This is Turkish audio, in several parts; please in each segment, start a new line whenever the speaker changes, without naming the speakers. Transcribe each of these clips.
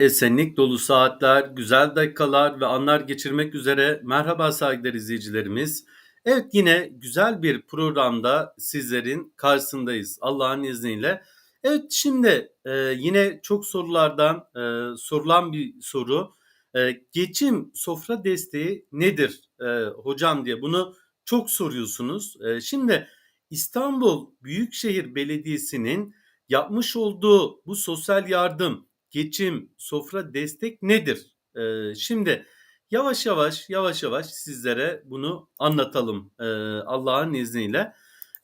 Esenlik dolu saatler, güzel dakikalar ve anlar geçirmek üzere merhaba saygıdeğer izleyicilerimiz. Evet yine güzel bir programda sizlerin karşısındayız Allah'ın izniyle. Evet şimdi e, yine çok sorulardan e, sorulan bir soru. E, geçim sofra desteği nedir e, hocam diye bunu çok soruyorsunuz. E, şimdi İstanbul Büyükşehir Belediyesi'nin yapmış olduğu bu sosyal yardım geçim, sofra destek nedir? Ee, şimdi yavaş yavaş yavaş yavaş sizlere bunu anlatalım ee, Allah'ın izniyle.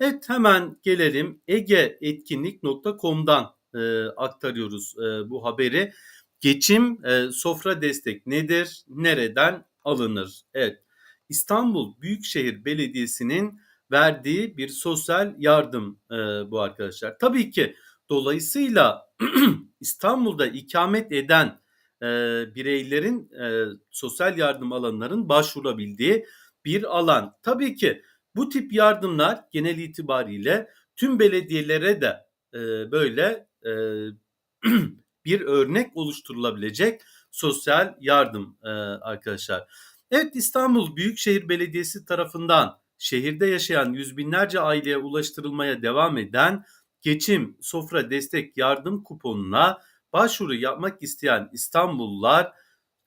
Evet hemen gelelim egeetkinlik.com'dan e, aktarıyoruz e, bu haberi. Geçim e, sofra destek nedir? Nereden alınır? Evet İstanbul Büyükşehir Belediyesi'nin verdiği bir sosyal yardım e, bu arkadaşlar. Tabii ki dolayısıyla İstanbul'da ikamet eden e, bireylerin e, sosyal yardım alanların başvurabildiği bir alan. Tabii ki bu tip yardımlar genel itibariyle tüm belediyelere de e, böyle e, bir örnek oluşturulabilecek sosyal yardım e, arkadaşlar. Evet İstanbul Büyükşehir Belediyesi tarafından şehirde yaşayan yüz binlerce aileye ulaştırılmaya devam eden geçim, sofra destek yardım kuponuna başvuru yapmak isteyen İstanbullular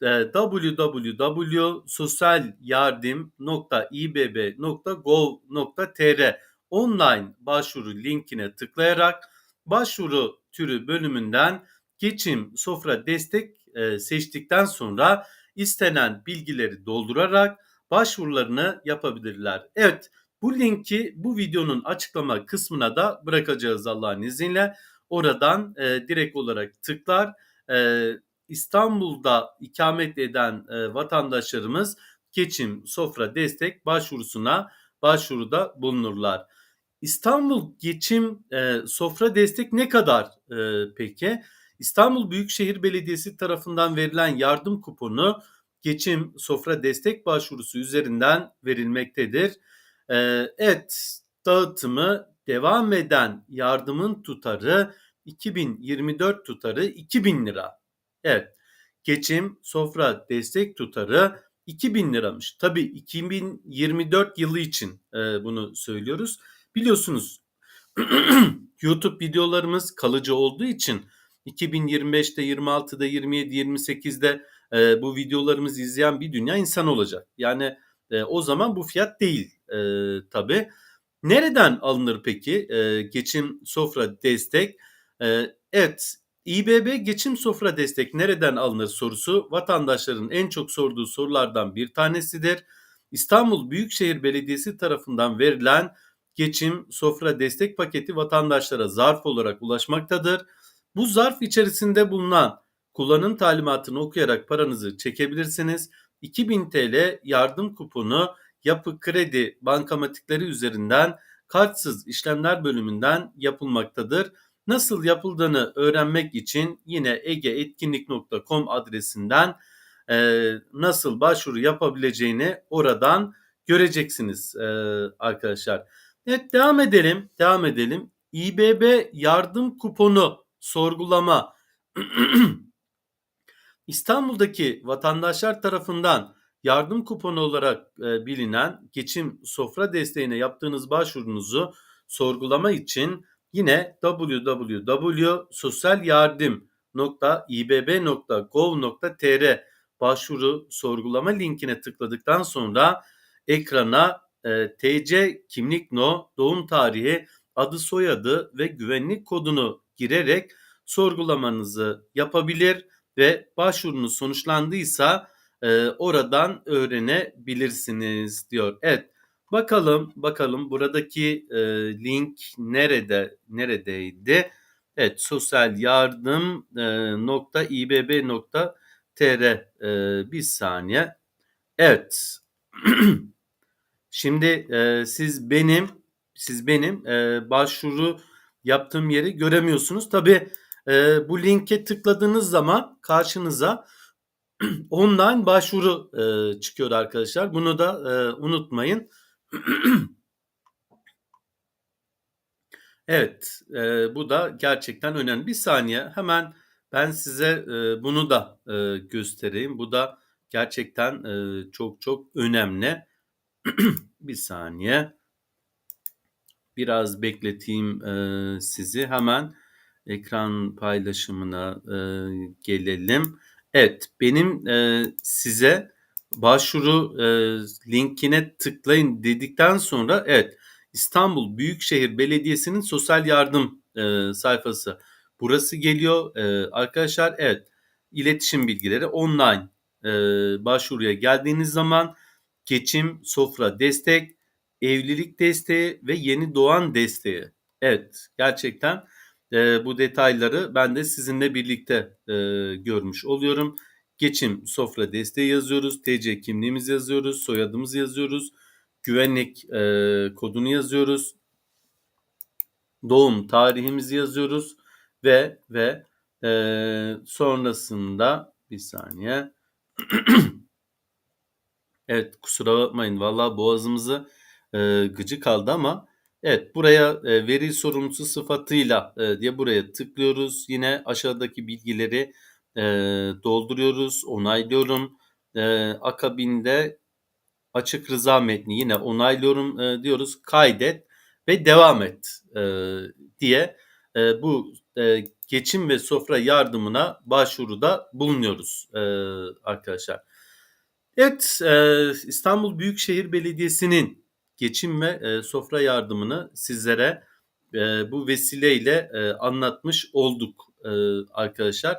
e, www.sosyalyardım.ibb.gov.tr online başvuru linkine tıklayarak başvuru türü bölümünden geçim sofra destek e, seçtikten sonra istenen bilgileri doldurarak başvurularını yapabilirler. Evet bu linki bu videonun açıklama kısmına da bırakacağız Allah'ın izniyle. Oradan e, direkt olarak tıklar. E, İstanbul'da ikamet eden e, vatandaşlarımız geçim, sofra, destek başvurusuna başvuruda bulunurlar. İstanbul geçim e, sofra destek ne kadar e, peki? İstanbul Büyükşehir Belediyesi tarafından verilen yardım kuponu geçim sofra destek başvurusu üzerinden verilmektedir. Ee, evet dağıtımı devam eden yardımın tutarı 2024 tutarı 2000 lira. Evet geçim sofra destek tutarı 2000 liramış. Tabi 2024 yılı için e, bunu söylüyoruz. Biliyorsunuz YouTube videolarımız kalıcı olduğu için 2025'te, 26'da, 27, 28'de e, bu videolarımızı izleyen bir dünya insan olacak. Yani e, o zaman bu fiyat değil e, tabii. Nereden alınır peki e, geçim sofra destek? E, evet İBB geçim sofra destek nereden alınır sorusu vatandaşların en çok sorduğu sorulardan bir tanesidir. İstanbul Büyükşehir Belediyesi tarafından verilen geçim sofra destek paketi vatandaşlara zarf olarak ulaşmaktadır. Bu zarf içerisinde bulunan kullanım talimatını okuyarak paranızı çekebilirsiniz. 2000 TL yardım kuponu yapı kredi bankamatikleri üzerinden kartsız işlemler bölümünden yapılmaktadır. Nasıl yapıldığını öğrenmek için yine egeetkinlik.com adresinden e, nasıl başvuru yapabileceğini oradan göreceksiniz e, arkadaşlar. Evet devam edelim. Devam edelim. İBB yardım kuponu sorgulama İstanbul'daki vatandaşlar tarafından yardım kuponu olarak e, bilinen geçim sofra desteğine yaptığınız başvurunuzu sorgulama için yine www.sosyalyardım.ibb.gov.tr başvuru sorgulama linkine tıkladıktan sonra ekrana e, TC kimlik no, doğum tarihi, adı soyadı ve güvenlik kodunu girerek sorgulamanızı yapabilir ve başvurunuz sonuçlandıysa e, oradan öğrenebilirsiniz diyor. Evet bakalım bakalım buradaki e, link nerede neredeydi? Evet sosyal yardım e, nokta ibb nokta tr e, bir saniye. Evet. Şimdi e, siz benim siz benim e, başvuru yaptığım yeri göremiyorsunuz. Tabii e, bu linke tıkladığınız zaman karşınıza online başvuru e, çıkıyor arkadaşlar. Bunu da e, unutmayın. evet, e, bu da gerçekten önemli. Bir saniye hemen Ben size, eee, bunu da, eee, göstereyim. Bu da gerçekten, eee, çok çok önemli. Bir saniye. Biraz bekleteyim, eee, sizi. Hemen ekran paylaşımına, eee, gelelim. Evet, benim, eee, size başvuru, eee, linkine tıklayın dedikten sonra evet, İstanbul Büyükşehir Belediyesi'nin sosyal yardım, eee, sayfası. Burası geliyor. Eee, arkadaşlar evet, iletişim bilgileri online, eee, başvuruya geldiğiniz zaman geçim, sofra destek, evlilik desteği ve yeni doğan desteği. Evet, gerçekten, eee, bu detayları ben de sizinle birlikte, eee, görmüş oluyorum. Geçim, sofra desteği yazıyoruz, TC kimliğimizi yazıyoruz, soyadımızı yazıyoruz, güvenlik, eee, kodunu yazıyoruz. Doğum tarihimizi yazıyoruz ve ve, eee, sonrasında bir saniye. Evet, kusura bakmayın valla boğazımıza, eee, gıcı kaldı ama evet, buraya, eee, veri sorumlusu sıfatıyla, eee, diye buraya tıklıyoruz. Yine aşağıdaki bilgileri, eee, dolduruyoruz, onaylıyorum. Eee, akabinde açık rıza metni yine onaylıyorum, eee, diyoruz. Kaydet ve devam et, eee, diye, eee, bu, eee, geçim ve sofra yardımına başvuruda bulunuyoruz, eee, arkadaşlar. Evet, eee, İstanbul Büyükşehir Belediyesi'nin geçim ve, eee, sofra yardımını sizlere, eee, bu vesileyle, eee, anlatmış olduk, eee, arkadaşlar.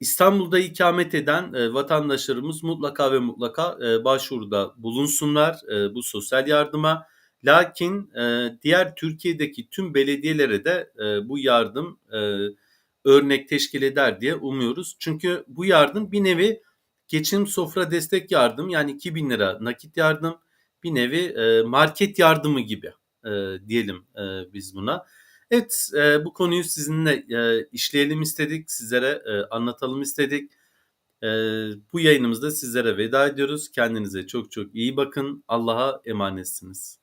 İstanbul'da ikamet eden, eee, vatandaşlarımız mutlaka ve mutlaka, eee, başvuruda bulunsunlar, eee, bu sosyal yardıma. Lakin, eee, diğer Türkiye'deki tüm belediyelere de, eee, bu yardım, eee, örnek teşkil eder diye umuyoruz. Çünkü bu yardım bir nevi geçim sofra destek yardım yani ₺2000 nakit yardım, bir nevi, eee, market yardımı gibi, eee, diyelim, eee, biz buna. Evet, bu konuyu sizinle, işleyelim istedik, sizlere, anlatalım istedik. Bu yayınımızda sizlere veda ediyoruz. Kendinize çok çok iyi bakın. Allah'a emanetsiniz.